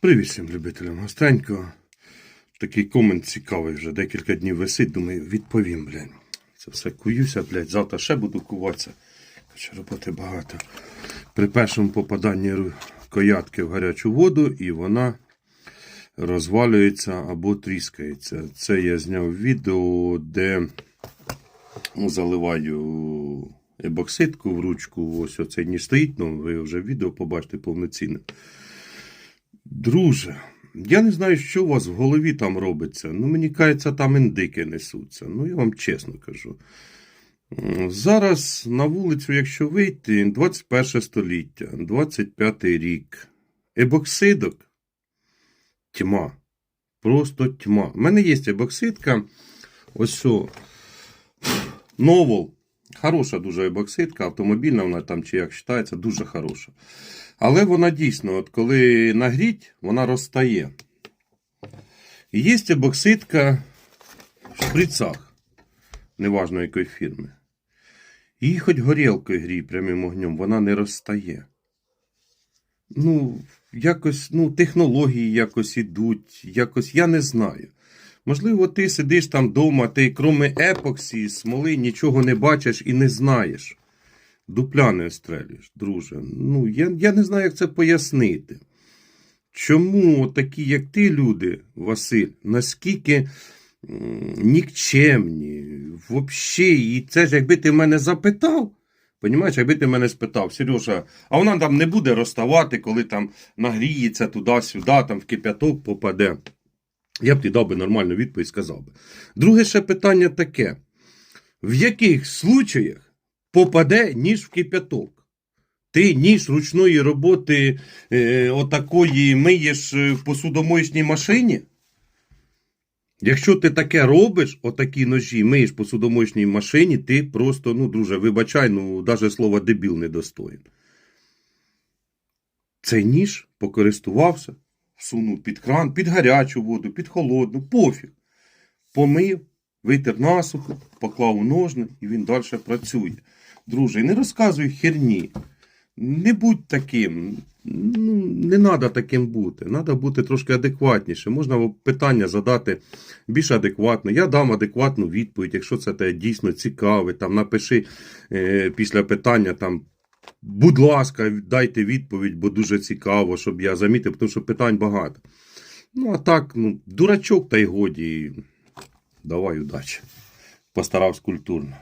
Привіт всім любителям гостенького. Такий комент цікавий вже декілька днів висить. Думаю, відповім, блядь. Це все куюся, блядь. Завтра ще буду куватися. Хоча роботи багато. При першому попаданні коятки в гарячу воду, і вона розвалюється або тріскається. Це я зняв відео, де заливаю ебоксидку в ручку. Ось оцей ніж стоїть. Ну, ви вже відео побачите повноцінне. Друже, я не знаю, що у вас в голові там робиться. Ну, мені кажеться, там індики несуться. Ну, я вам чесно кажу. Зараз на вулицю, якщо вийти, 21 століття, 25 рік. Ебоксидок тьма. Просто тьма. У мене є ебоксидка. Ось о. Новол. Хороша дуже ебоксидка, автомобільна вона там чи як вважається, дуже хороша. Але вона дійсно, от коли нагріть, вона розтає. І Є ебоксидка в шприцах, неважно якої фірми. Її хоч горілкою грій прямим огнем, вона не розтає. Ну, якось, ну, технології якось ідуть, якось, я не знаю. Можливо, ти сидиш там вдома, ти кроме епоксі, смоли, нічого не бачиш і не знаєш. Дупля не острелюєш, друже. Ну, я, я не знаю, як це пояснити. Чому такі, як ти, люди, Василь, наскільки нікчемні, взагалі, і це ж якби ти мене запитав, Понімаєш, якби ти мене спитав, Сережа, а вона там не буде розставати, коли там нагріється туди-сюди, там в кип'яток попаде. Я б ти дав би нормальну відповідь, сказав би. Друге ще питання таке: в яких случаях попаде ніж в кип'яток? Ти ніж ручної роботи е, отакої миєш в посудомоєчній машині? Якщо ти таке робиш, отакі ножі миєш в посудомоєчній машині, ти просто, ну, друже, вибачай, ну, навіть слово дебіл не достоїн. Цей ніж покористувався, всунув під кран, під гарячу воду, під холодну, пофіг. Помив, витер насухо, поклав у ножни і він далі працює. Друже, не розказуй херні. Не будь таким. Ну, не треба таким бути. Треба бути трошки адекватніше. Можна питання задати більш адекватно. Я дам адекватну відповідь, якщо це тебе дійсно цікавить. Там напиши е, після питання там. Будь ласка, дайте відповідь, бо дуже цікаво, щоб я замітив, тому що питань багато. Ну, а так, ну, дурачок та й годі. Давай удачі. Постарався культурно.